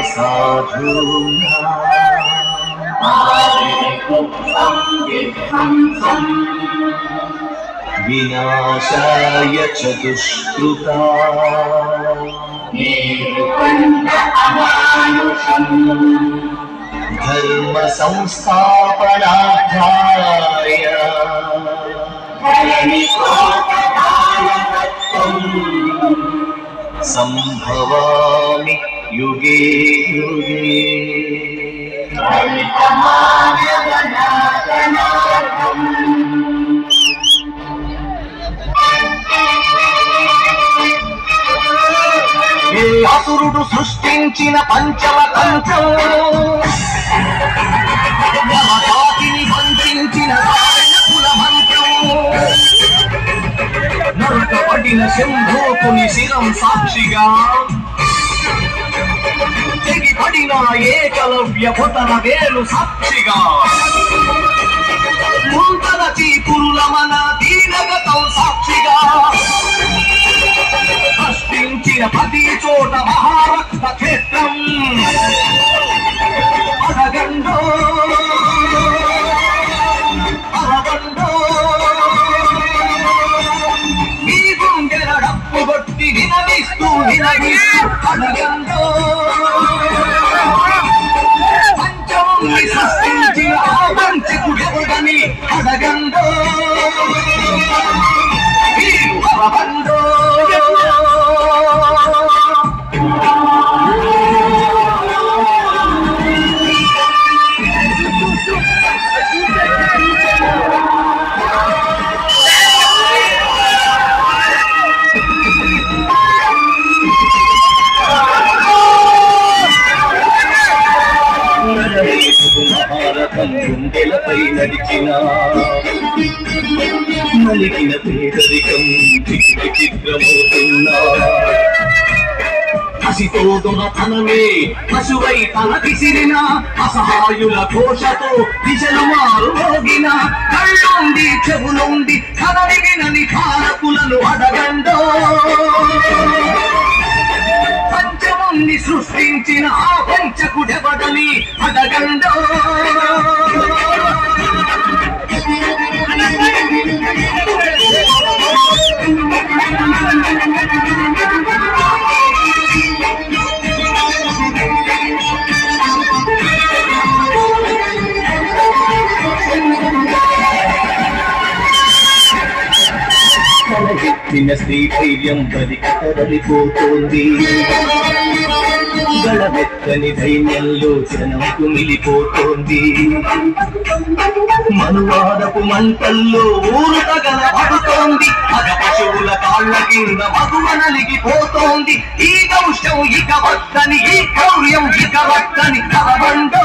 परित्राणाय साधूना विनाशाय च दुष्कृता धर्म संस्थापनार्थाय सम्भवामि युगे युगे ఏ అసురుడు సృష్టించిన పంచమ తంత్రం యమజాతిని బంధించిన కుల మంత్రం నరకబడిన శంభోకుని శిరం సాక్షిగా తెగిపడిన ఏకలవ్య భుతన వేలు సాక్షిగా. ముంతల చీపురుల మన దీనగతం సాక్షిగా. సృష్టించిన ప్రతి చోట మహారక్త క్షేత్రం. అడగండో అడగండో మీ గుండెల డప్పు కొట్టి వినవిస్తూ వినవిస్తూ అడగండో కలిగిన పేదరికం చిక్కి కసితో దొరతనమే పశువై తల విసిరిన అసహాయుల ఘోషతో దిశలు మారుమోగిన కళ్ళుండి చెవులుండి కదలి వినని కారకులను అడగండో. పంచముణ్ణి సృష్టించిన ఆ పంచకుడెవడని అడగండో. తలెత్తిన స్త్రీ ధైర్యం బలికతరలిపోతోంది గళమెత్తని ధైర్యంలో జనం కుమిలిపోతోంది మనువాదపు మంటల్లో ఊరు తగల పడుతోంది. మగ పశువుల కాళ్ళ కింద మగువ నలిగిపోతోంది ఈ దౌష్యం ఇక వత్తని ఈ క్రౌర్యం ఇక వత్తని కలబండో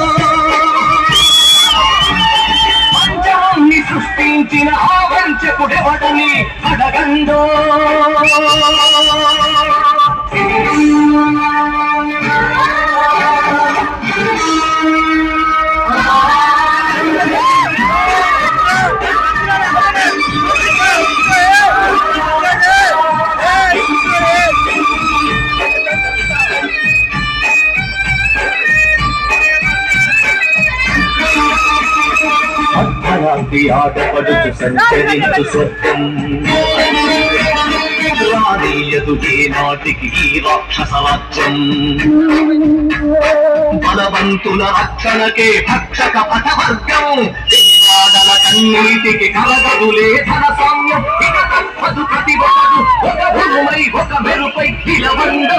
అర్ధరాత్రి ఆటపడుచు సంచరించు స్వర్గం రానీయదు ఏ నాటికి ఈ రాక్షస రాజ్యం. బలవంతుల రక్షణకే భక్షక పటవర్గం. తెలివాడల కన్నీటికి కలగదులే ధన సామ్యం ఇక తప్పదు ప్రతి ఒక్కడు ఒక భూమై ఒక మెరుపై నిలవండో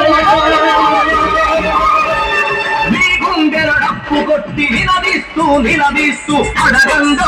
నీ గుండెల డప్పు కొట్టి వినది నిలదీస్తూ నిలదీస్తూ అడగంగా